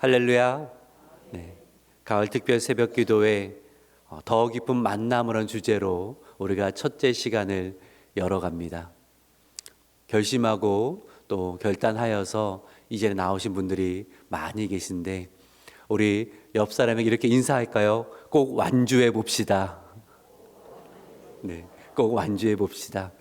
할렐루야. 네. 가을 특별 새벽 기도회 어, 더 깊은 만남이라는 주제로 우리가 첫째 시간을 열어갑니다. 결심하고 또 결단하여서 이제 나오신 분들이 많이 계신데 우리 옆 사람에게 이렇게 인사할까요? 꼭 완주해 봅시다. 네, 꼭 완주해 봅시다.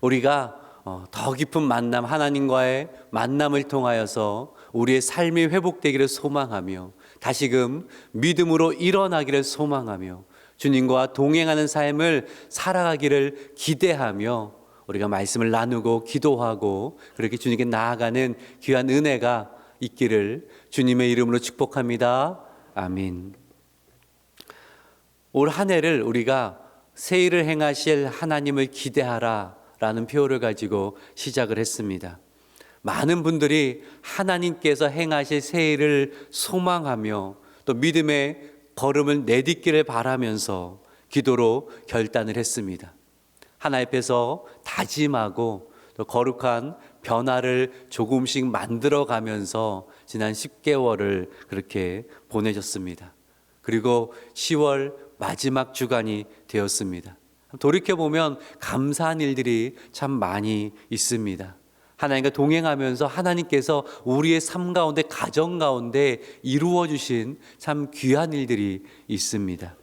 우리가 어, 더 깊은 만남, 하나님과의 만남을 통하여서 우리의 삶이 회복되기를 소망하며 다시금 믿음으로 일어나기를 소망하며 주님과 동행하는 삶을 살아가기를 기대하며 우리가 말씀을 나누고 기도하고 그렇게 주님께 나아가는 귀한 은혜가 있기를 주님의 이름으로 축복합니다. 아멘. 올한 해를 우리가 새 일을 행하실 하나님을 기대하라 라는 표어를 가지고 시작을 했습니다. 많은 분들이 하나님께서 행하실 새 일을 소망하며 또 믿음의 걸음을 내딛기를 바라면서 기도로 결단을 했습니다. 하나 앞에서 다짐하고 또 거룩한 변화를 조금씩 만들어 가면서 지난 10개월을 그렇게 보내셨습니다. 그리고 10월 마지막 주간이 되었습니다. 돌이켜보면 감사한 일들이 참 많이 있습니다. 하나님과 동행하면서 하나님께서 우리의 삶 가운데, 가정 가운데 이루어 주신 참 귀한 일들이 있습니다.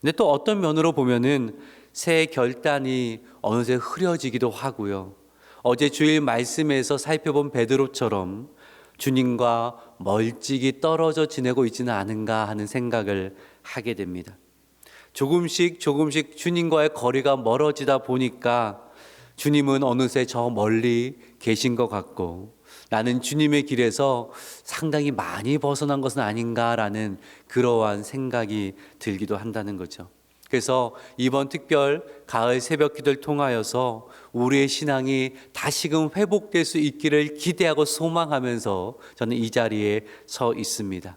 근데 또 어떤 면으로 보면은 새 결단이 어느새 흐려지기도 하고요. 어제 주일 말씀에서 살펴본 베드로처럼 주님과 멀찍이 떨어져 지내고 있지는 않은가 하는 생각을 하게 됩니다. 조금씩 조금씩 주님과의 거리가 멀어지다 보니까 주님은 어느새 저 멀리 계신 것 같고 나는 주님의 길에서 상당히 많이 벗어난 것은 아닌가라는 그러한 생각이 들기도 한다는 거죠. 그래서 이번 특별 가을 새벽 기도를 통하여서 우리의 신앙이 다시금 회복될 수 있기를 기대하고 소망하면서 저는 이 자리에 서 있습니다.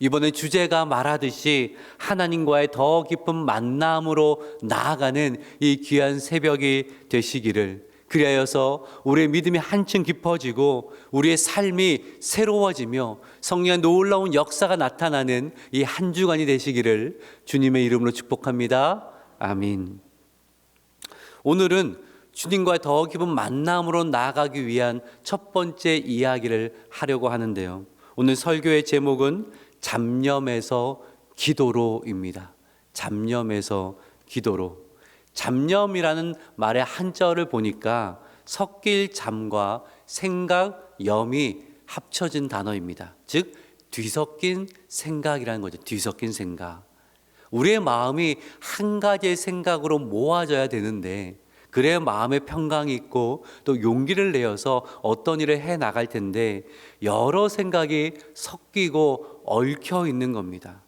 이번에 주제가 말하듯이 하나님과의 더 깊은 만남으로 나아가는 이 귀한 새벽이 되시기를 그리하여서 우리의 믿음이 한층 깊어지고 우리의 삶이 새로워지며 성령의 놀라운 역사가 나타나는 이 한 주간이 되시기를 주님의 이름으로 축복합니다. 아멘. 오늘은 주님과 더 깊은 만남으로 나아가기 위한 첫 번째 이야기를 하려고 하는데요. 오늘 설교의 제목은 잡념에서 기도로입니다. 잡념에서 기도로. 잡념이라는 말의 한자어를 보니까 섞일 잠과 생각, 염이 합쳐진 단어입니다. 즉, 뒤섞인 생각이라는 거죠. 뒤섞인 생각. 우리의 마음이 한 가지의 생각으로 모아져야 되는데, 그래야 마음의 평강이 있고 또 용기를 내어서 어떤 일을 해 나갈 텐데 여러 생각이 섞이고 얽혀 있는 겁니다.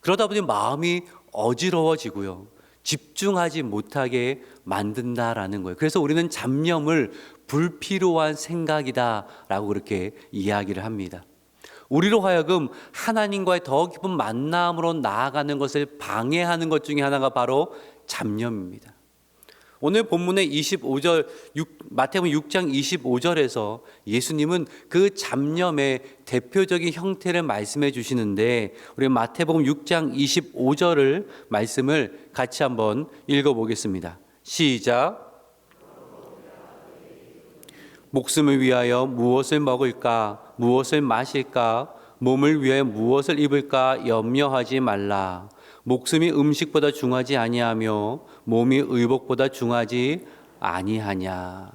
그러다 보니 마음이 어지러워지고요. 집중하지 못하게 만든다라는 거예요. 그래서 우리는 잡념을 불필요한 생각이다라고 그렇게 이야기를 합니다. 우리로 하여금 하나님과의 더 깊은 만남으로 나아가는 것을 방해하는 것 중에 하나가 바로 잡념입니다. 오늘 본문의 25절 6, 마태복음 6장 25절에서 예수님은 그 잡념의 대표적인 형태를 말씀해 주시는데 우리 마태복음 6장 25절을 말씀을 같이 한번 읽어 보겠습니다. 시작. 목숨을 위하여 무엇을 먹을까? 무엇을 마실까? 몸을 위하여 무엇을 입을까? 염려하지 말라 목숨이 음식보다 중하지 아니하며 몸이 의복보다 중하지 아니하냐.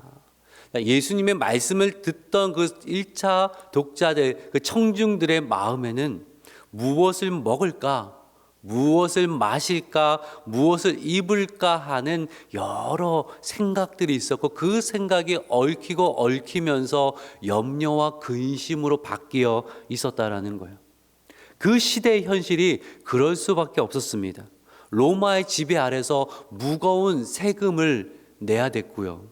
예수님의 말씀을 듣던 그 1차 독자들, 그 청중들의 마음에는 무엇을 먹을까, 무엇을 마실까, 무엇을 입을까 하는 여러 생각들이 있었고 그 생각이 얽히고 얽히면서 염려와 근심으로 바뀌어 있었다라는 거예요. 그 시대의 현실이 그럴 수밖에 없었습니다. 로마의 지배 아래서 무거운 세금을 내야 됐고요.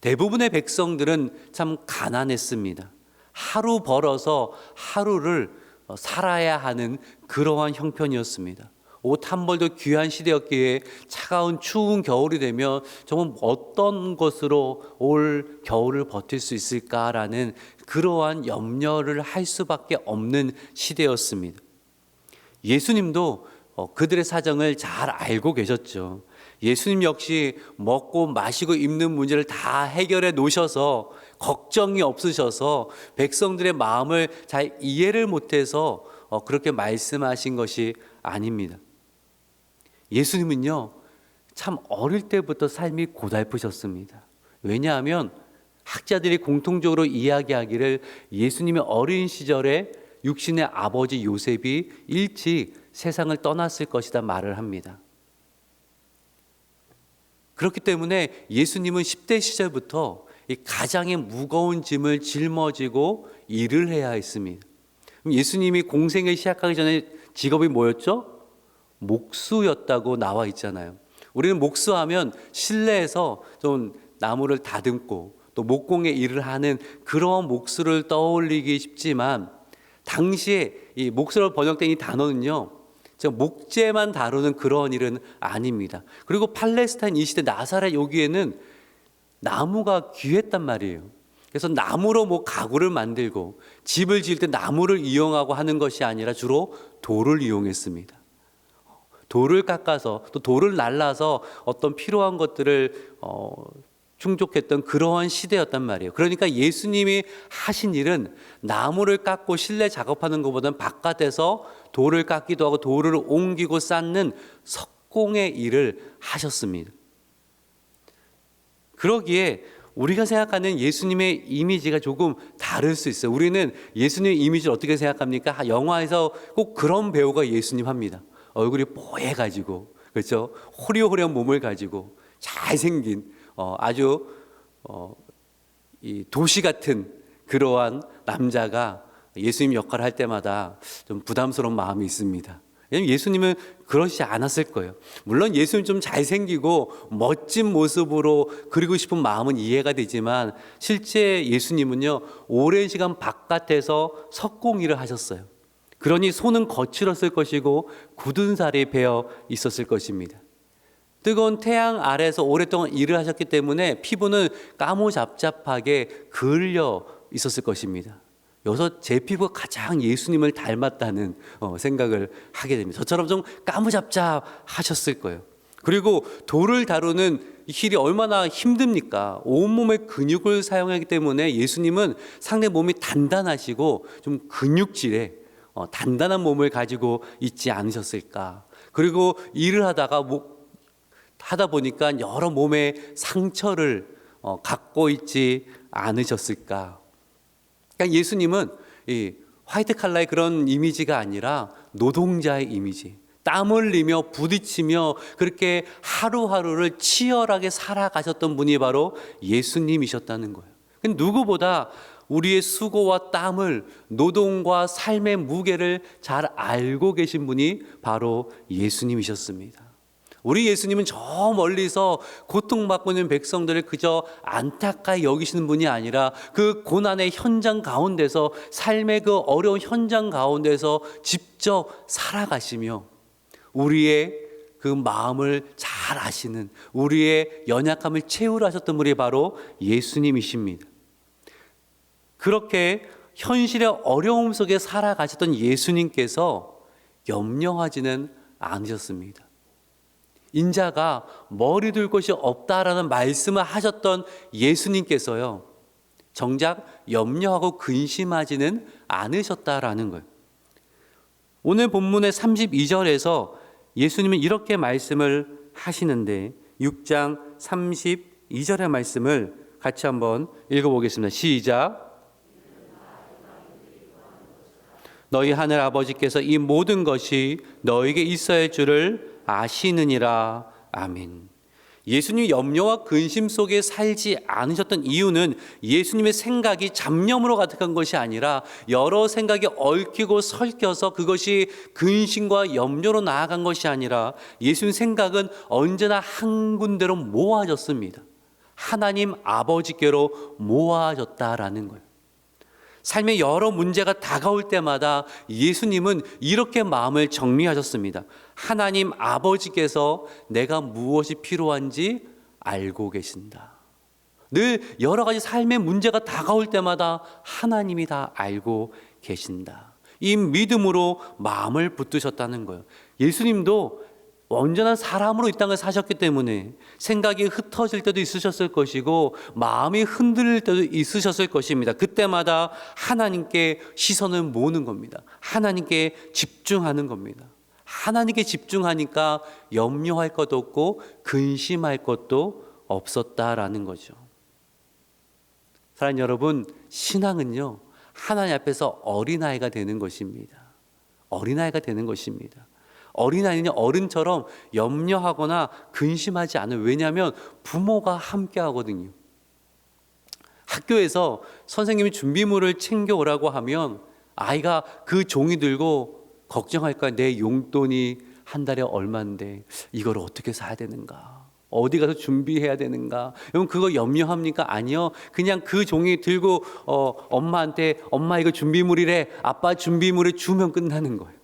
대부분의 백성들은 참 가난했습니다. 하루 벌어서 하루를 살아야 하는 그러한 형편이었습니다. 옷 한 벌도 귀한 시대였기에 차가운 추운 겨울이 되면 정말 어떤 것으로 올 겨울을 버틸 수 있을까라는 그러한 염려를 할 수밖에 없는 시대였습니다. 예수님도 어, 그들의 사정을 잘 알고 계셨죠. 예수님 역시 먹고 마시고 입는 문제를 다 해결해 놓으셔서 걱정이 없으셔서 백성들의 마음을 잘 이해를 못해서 어, 그렇게 말씀하신 것이 아닙니다. 예수님은요, 참 어릴 때부터 삶이 고달프셨습니다. 왜냐하면 학자들이 공통적으로 이야기하기를 예수님의 어린 시절에 육신의 아버지 요셉이 일찍 세상을 떠났을 것이다 말을 합니다. 그렇기 때문에 예수님은 10대 시절부터 이 가장의 무거운 짐을 짊어지고 일을 해야 했습니다. 예수님이 공생을 시작하기 전에 직업이 뭐였죠? 목수였다고 나와 있잖아요. 우리는 목수하면 실내에서 좀 나무를 다듬고 또 목공의 일을 하는 그런 목수를 떠올리기 쉽지만 당시에 이 목수로 번역된 이 단어는요. 저 목재만 다루는 그런 일은 아닙니다. 그리고 팔레스타인 이 시대 나사렛 여기에는 나무가 귀했단 말이에요. 그래서 나무로 뭐 가구를 만들고 집을 지을 때 나무를 이용하고 하는 것이 아니라 주로 돌을 이용했습니다. 돌을 깎아서 또 돌을 날라서 어떤 필요한 것들을 어, 충족했던 그러한 시대였단 말이에요. 그러니까 예수님이 하신 일은 나무를 깎고 실내 작업하는 것보다는 바깥에서 돌을 깎기도 하고 돌을 옮기고 쌓는 석공의 일을 하셨습니다. 그러기에 우리가 생각하는 예수님의 이미지가 조금 다를 수 있어요. 우리는 예수님의 이미지를 어떻게 생각합니까? 영화에서 꼭 그런 배우가 예수님 합니다. 얼굴이 뽀해가지고, 그렇죠? 호리호리한 몸을 가지고, 잘생긴, 어, 아주, 어, 이 도시 같은 그러한 남자가 예수님 역할을 할 때마다 좀 부담스러운 마음이 있습니다. 왜냐면 예수님은 그러지 않았을 거예요. 물론 예수님 좀 잘생기고 멋진 모습으로 그리고 싶은 마음은 이해가 되지만 실제 예수님은요, 오랜 시간 바깥에서 석공 일을 하셨어요. 그러니 손은 거칠었을 것이고 굳은 살이 배어 있었을 것입니다. 뜨거운 태양 아래서 오랫동안 일을 하셨기 때문에 피부는 까무잡잡하게 그을려 있었을 것입니다. 여기서 제 피부가 가장 예수님을 닮았다는 어, 생각을 하게 됩니다. 저처럼 좀 까무잡잡하셨을 거예요. 그리고 돌을 다루는 힐이 얼마나 힘듭니까? 온몸의 근육을 사용하기 때문에 예수님은 상대 몸이 단단하시고 좀 근육질에 어, 단단한 몸을 가지고 있지 않으셨을까? 그리고 일을 하다가 뭐, 하다 보니까 여러 몸의 상처를 어, 갖고 있지 않으셨을까? 그러니까 예수님은 이 화이트 칼라의 그런 이미지가 아니라 노동자의 이미지. 땀 흘리며 부딪히며 그렇게 하루하루를 치열하게 살아가셨던 분이 바로 예수님이셨다는 거예요. 누구보다 우리의 수고와 땀을 노동과 삶의 무게를 잘 알고 계신 분이 바로 예수님이셨습니다. 우리 예수님은 저 멀리서 고통받고 있는 백성들을 그저 안타까이 여기시는 분이 아니라 그 고난의 현장 가운데서 삶의 그 어려운 현장 가운데서 직접 살아가시며 우리의 그 마음을 잘 아시는 우리의 연약함을 채우려 하셨던 분이 바로 예수님이십니다. 그렇게 현실의 어려움 속에 살아가셨던 예수님께서 염려하지는 않으셨습니다. 인자가 머리 둘 곳이 없다라는 말씀을 하셨던 예수님께서요. 정작 염려하고 근심하지는 않으셨다라는 거예요. 오늘 본문의 32절에서 예수님은 이렇게 말씀을 하시는데 6장 32절의 말씀을 같이 한번 읽어보겠습니다. 시작. 너희 하늘 아버지께서 이 모든 것이 너에게 있어야 할 줄을 아시느니라. 아멘. 예수님 염려와 근심 속에 살지 않으셨던 이유는 예수님의 생각이 잡념으로 가득한 것이 아니라 여러 생각이 얽히고 설켜서 그것이 근심과 염려로 나아간 것이 아니라 예수님 생각은 언제나 한 군데로 모아졌습니다. 하나님 아버지께로 모아졌다라는 거예요. 삶의 여러 문제가 다가올 때마다 예수님은 이렇게 마음을 정리하셨습니다. 하나님 아버지께서 내가 무엇이 필요한지 알고 계신다. 늘 여러 가지 삶의 문제가 다가올 때마다 하나님이 다 알고 계신다. 이 믿음으로 마음을 붙드셨다는 거예요. 예수님도 온전한 사람으로 이 땅을 사셨기 때문에 생각이 흩어질 때도 있으셨을 것이고 마음이 흔들릴 때도 있으셨을 것입니다. 그때마다 하나님께 시선을 모으는 겁니다. 하나님께 집중하는 겁니다. 하나님께 집중하니까 염려할 것도 없고 근심할 것도 없었다라는 거죠. 사랑 여러분, 신앙은요, 하나님 앞에서 어린아이가 되는 것입니다. 어린아이가 되는 것입니다. 어린아이는 어른처럼 염려하거나 근심하지 않아요. 왜냐하면 부모가 함께 하거든요. 학교에서 선생님이 준비물을 챙겨오라고 하면 아이가 그 종이 들고 걱정할 거야. 내 용돈이 한 달에 얼마인데 이걸 어떻게 사야 되는가? 어디 가서 준비해야 되는가? 여러분 그거 염려합니까? 아니요. 그냥 그 종이 들고 어, 엄마한테 엄마 이거 준비물이래. 아빠 준비물을 주면 끝나는 거예요.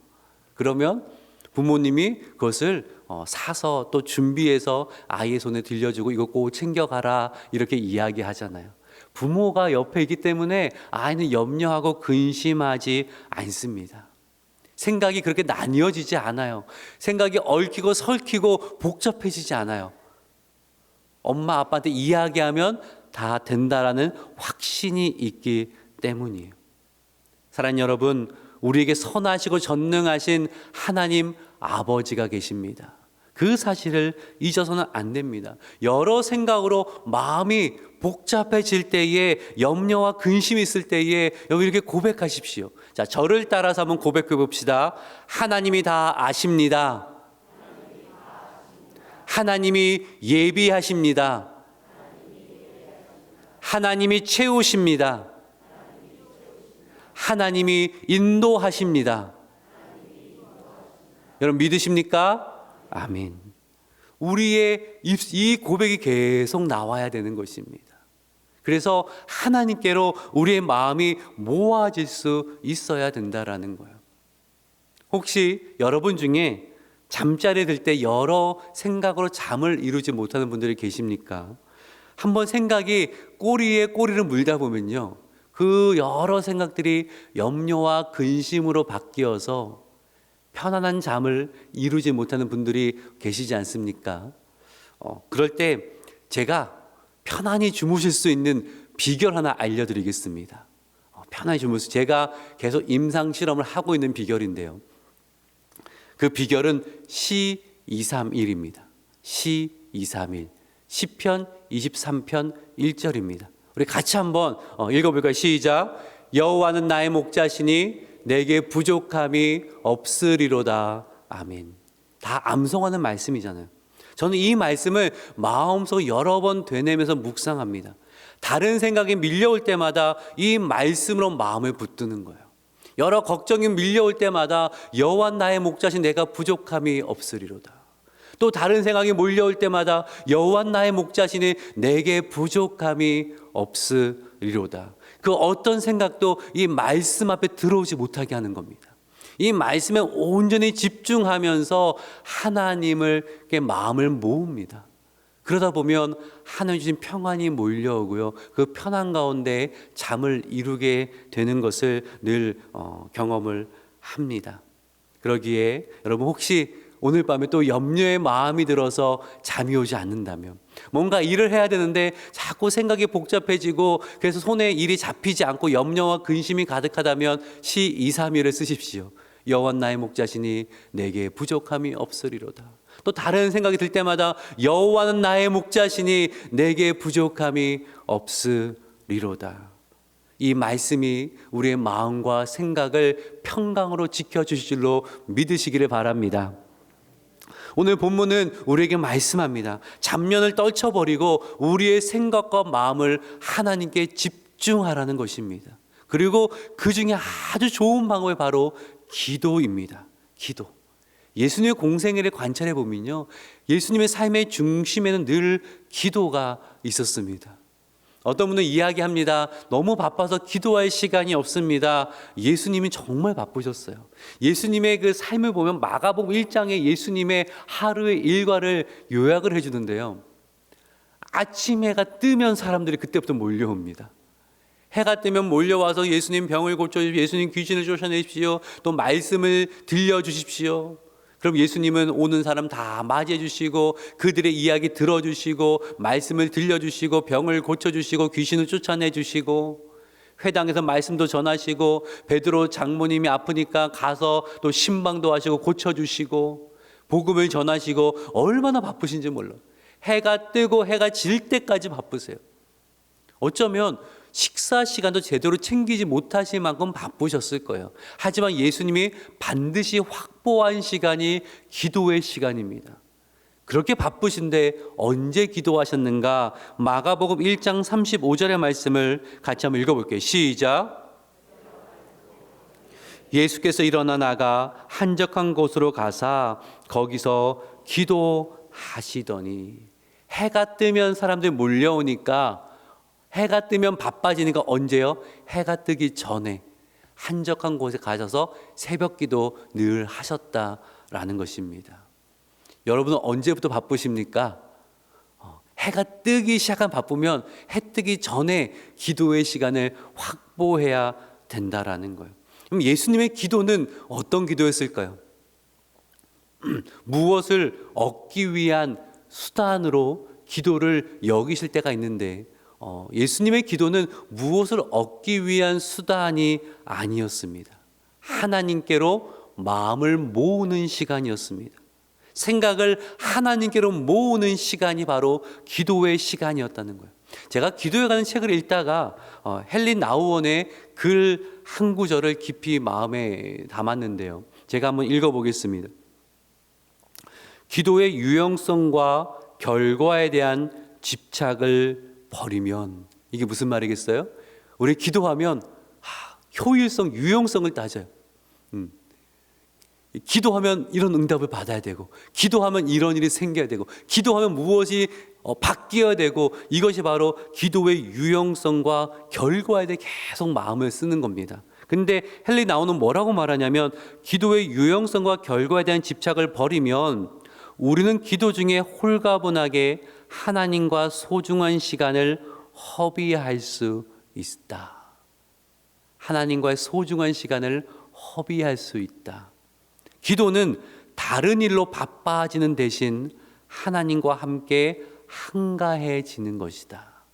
그러면 부모님이 그것을 어, 사서 또 준비해서 아이의 손에 들려주고 이거 꼭 챙겨가라 이렇게 이야기하잖아요. 부모가 옆에 있기 때문에 아이는 염려하고 근심하지 않습니다. 생각이 그렇게 나뉘어지지 않아요. 생각이 얽히고 설키고 복잡해지지 않아요. 엄마 아빠한테 이야기하면 다 된다라는 확신이 있기 때문이에요. 사랑하는 여러분, 우리에게 선하시고 전능하신 하나님 아버지가 계십니다. 그 사실을 잊어서는 안 됩니다. 여러 생각으로 마음이 복잡해질 때에 염려와 근심이 있을 때에 여기 이렇게 고백하십시오. 자, 저를 따라서 한번 고백해 봅시다. 하나님이 다 아십니다. 하나님이 예비하십니다. 하나님이 채우십니다. 하나님이 인도하십니다. 여러분 믿으십니까? 아멘. 우리의 이 고백이 계속 나와야 되는 것입니다. 그래서 하나님께로 우리의 마음이 모아질 수 있어야 된다라는 거예요. 혹시 여러분 중에 잠자리에 들 때 여러 생각으로 잠을 이루지 못하는 분들이 계십니까? 한번 생각이 꼬리에 꼬리를 물다 보면요. 그 여러 생각들이 염려와 근심으로 바뀌어서 편안한 잠을 이루지 못하는 분들이 계시지 않습니까? 어, 그럴 때 제가 편안히 주무실 수 있는 비결 하나 알려드리겠습니다. 어, 편안히 주무실 제가 계속 임상 실험을 하고 있는 비결인데요. 그 비결은 시 231입니다. 시 231. 시편 23편 1절입니다. 우리 같이 한번 어, 읽어볼까요? 시작. 여호와는 나의 목자시니 내게 부족함이 없으리로다. 아멘. 다 암송하는 말씀이잖아요. 저는 이 말씀을 마음속 여러 번 되뇌면서 묵상합니다. 다른 생각이 밀려올 때마다 이 말씀으로 마음을 붙드는 거예요. 여러 걱정이 밀려올 때마다 여호와 나의 목자신 내가 부족함이 없으리로다. 또 다른 생각이 몰려올 때마다 여호와 나의 목자신이 내게 부족함이 없으리로다. 그 어떤 생각도 이 말씀 앞에 들어오지 못하게 하는 겁니다. 이 말씀에 온전히 집중하면서 하나님을 마음을 모읍니다. 그러다 보면 하나님 주신 평안이 몰려오고요. 그 편안 가운데 잠을 이루게 되는 것을 늘 어, 경험을 합니다. 그러기에 여러분 혹시 오늘 밤에 또 염려의 마음이 들어서 잠이 오지 않는다면 뭔가 일을 해야 되는데 자꾸 생각이 복잡해지고 그래서 손에 일이 잡히지 않고 염려와 근심이 가득하다면 시 2, 3일을 쓰십시오. 여호와 나의 목자시니 내게 부족함이 없으리로다. 또 다른 생각이 들 때마다 여호와는 나의 목자시니 내게 부족함이 없으리로다. 이 말씀이 우리의 마음과 생각을 평강으로 지켜 주실 줄로 믿으시기를 바랍니다. 오늘 본문은 우리에게 말씀합니다. 잡면을 떨쳐버리고 우리의 생각과 마음을 하나님께 집중하라는 것입니다. 그리고 그 중에 아주 좋은 방법이 바로 기도입니다. 기도. 예수님의 공생애를 관찰해 보면요. 예수님의 삶의 중심에는 늘 기도가 있었습니다. 어떤 분은 이야기합니다. 너무 바빠서 기도할 시간이 없습니다. 예수님이 정말 바쁘셨어요. 예수님의 그 삶을 보면 마가복음 1장에 예수님의 하루의 일과를 요약을 해 주는데요. 아침 해가 뜨면 사람들이 그때부터 몰려옵니다. 해가 뜨면 몰려와서 예수님 병을 고쳐 주십시오. 예수님 귀신을 쫓아내십시오. 또 말씀을 들려 주십시오. 그럼 예수님은 오는 사람 다 맞이해 주시고 그들의 이야기 들어 주시고 말씀을 들려 주시고 병을 고쳐 주시고 귀신을 쫓아내 주시고 회당에서 말씀도 전하시고 베드로 장모님이 아프니까 가서 또 신방도 하시고 고쳐 주시고 복음을 전하시고 얼마나 바쁘신지 몰라. 해가 뜨고 해가 질 때까지 바쁘세요. 어쩌면 식사 시간도 제대로 챙기지 못하실 만큼 바쁘셨을 거예요. 하지만 예수님이 반드시 확보한 시간이 기도의 시간입니다. 그렇게 바쁘신데 언제 기도하셨는가? 마가복음 1장 35절의 말씀을 같이 한번 읽어볼게요. 시작. 예수께서 일어나 나가 한적한 곳으로 가사 거기서 기도하시더니 해가 뜨면 사람들이 몰려오니까 해가 뜨면 바빠지니까 언제요? 해가 뜨기 전에 한적한 곳에 가셔서 새벽 기도 늘 하셨다라는 것입니다. 여러분은 언제부터 바쁘십니까? 어, 해가 뜨기 시작한 바쁘면 해 뜨기 전에 기도의 시간을 확보해야 된다라는 거예요. 그럼 예수님의 기도는 어떤 기도였을까요? 무엇을 얻기 위한 수단으로 기도를 여기실 때가 있는데 어, 예수님의 기도는 무엇을 얻기 위한 수단이 아니었습니다. 하나님께로 마음을 모으는 시간이었습니다. 생각을 하나님께로 모으는 시간이 바로 기도의 시간이었다는 거예요. 제가 기도에 관한 책을 읽다가 어, 헬린 나우원의 글 한 구절을 깊이 마음에 담았는데요. 제가 한번 읽어보겠습니다. 기도의 유용성과 결과에 대한 집착을 버리면 이게 무슨 말이겠어요? 우리 기도하면 하, 효율성, 유용성을 따져요. 음. 기도하면 이런 응답을 받아야 되고, 기도하면 이런 일이 생겨야 되고, 기도하면 무엇이 어, 바뀌어야 되고, 이것이 바로 기도의 유용성과 결과에 대해 계속 마음을 쓰는 겁니다. 근데 헨리 나오는 뭐라고 말하냐면, 기도의 유용성과 결과에 대한 집착을 버리면, 우리는 기도 중에 홀가분하게 하나님과 소중한 시간을 허비할 수 있다. 하나님과의 소중한 시간을 허비할 수 있다. 기도는 다른 일로 바빠지는 대신 하나님과 함께 한가해지는 것이다.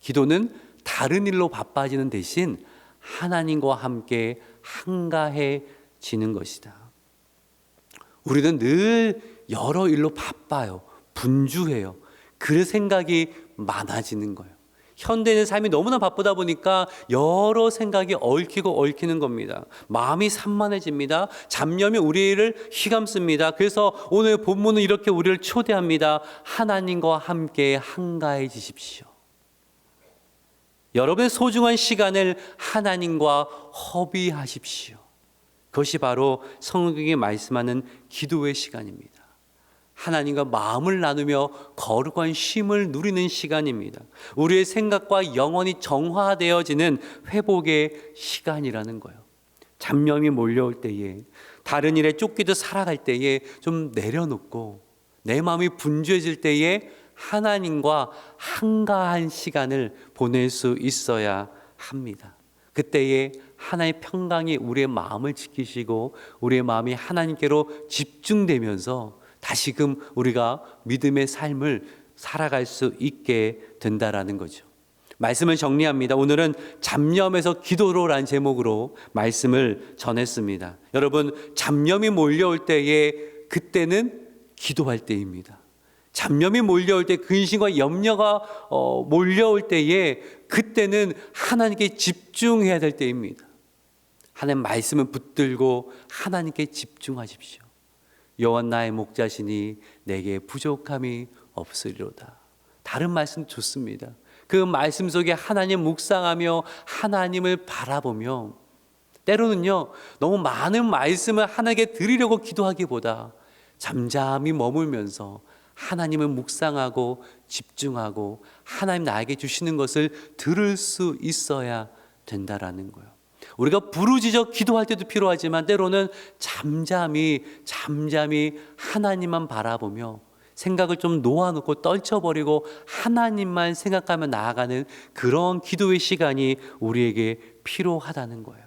기도는 다른 일로 바빠지는 대신 하나님과 함께 한가해지는 것이다. 우리는 늘 여러 일로 바빠요. 분주해요. 그 생각이 많아지는 거예요. 현대인의 삶이 너무나 바쁘다 보니까 여러 생각이 얽히고 얽히는 겁니다. 마음이 산만해집니다. 잡념이 우리를 휘감습니다. 그래서 오늘 본문은 이렇게 우리를 초대합니다. 하나님과 함께 한가해지십시오. 여러분의 소중한 시간을 하나님과 허비하십시오. 그것이 바로 성경이 말씀하는 기도의 시간입니다. 하나님과 마음을 나누며 거룩한 쉼을 누리는 시간입니다. 우리의 생각과 영혼이 정화되어지는 회복의 시간이라는 거예요. 잡념이 몰려올 때에 다른 일에 쫓기듯 살아갈 때에 좀 내려놓고 내 마음이 분주해질 때에 하나님과 한가한 시간을 보낼 수 있어야 합니다. 그때에 하나의 평강이 우리의 마음을 지키시고 우리의 마음이 하나님께로 집중되면서 다시금 우리가 믿음의 삶을 살아갈 수 있게 된다라는 거죠. 말씀을 정리합니다. 오늘은 잡념에서 기도로란 제목으로 말씀을 전했습니다. 여러분, 잡념이 몰려올 때에 그때는 기도할 때입니다. 잡념이 몰려올 때 근심과 염려가 어, 몰려올 때에 그때는 하나님께 집중해야 될 때입니다. 하나님 말씀을 붙들고 하나님께 집중하십시오. 여호와 나의 목자시니 내게 부족함이 없으리로다. 다른 말씀 좋습니다. 그 말씀 속에 하나님 묵상하며 하나님을 바라보며 때로는요 너무 많은 말씀을 하나님께 드리려고 기도하기보다 잠잠히 머물면서 하나님을 묵상하고 집중하고 하나님 나에게 주시는 것을 들을 수 있어야 된다라는 거예요. 우리가 부르짖어 기도할 때도 필요하지만 때로는 잠잠히 잠잠히 하나님만 바라보며 생각을 좀 놓아놓고 떨쳐버리고 하나님만 생각하며 나아가는 그런 기도의 시간이 우리에게 필요하다는 거예요.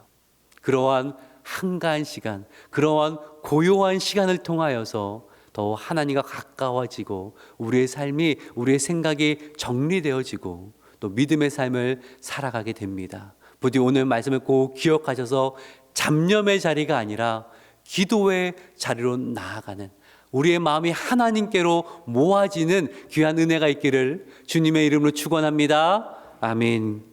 그러한 한가한 시간, 그러한 고요한 시간을 통하여서 더 하나님과 가까워지고 우리의 삶이 우리의 생각이 정리되어지고 또 믿음의 삶을 살아가게 됩니다. 부디 오늘 말씀을 꼭 기억하셔서 잡념의 자리가 아니라 기도의 자리로 나아가는 우리의 마음이 하나님께로 모아지는 귀한 은혜가 있기를 주님의 이름으로 축원합니다. 아멘.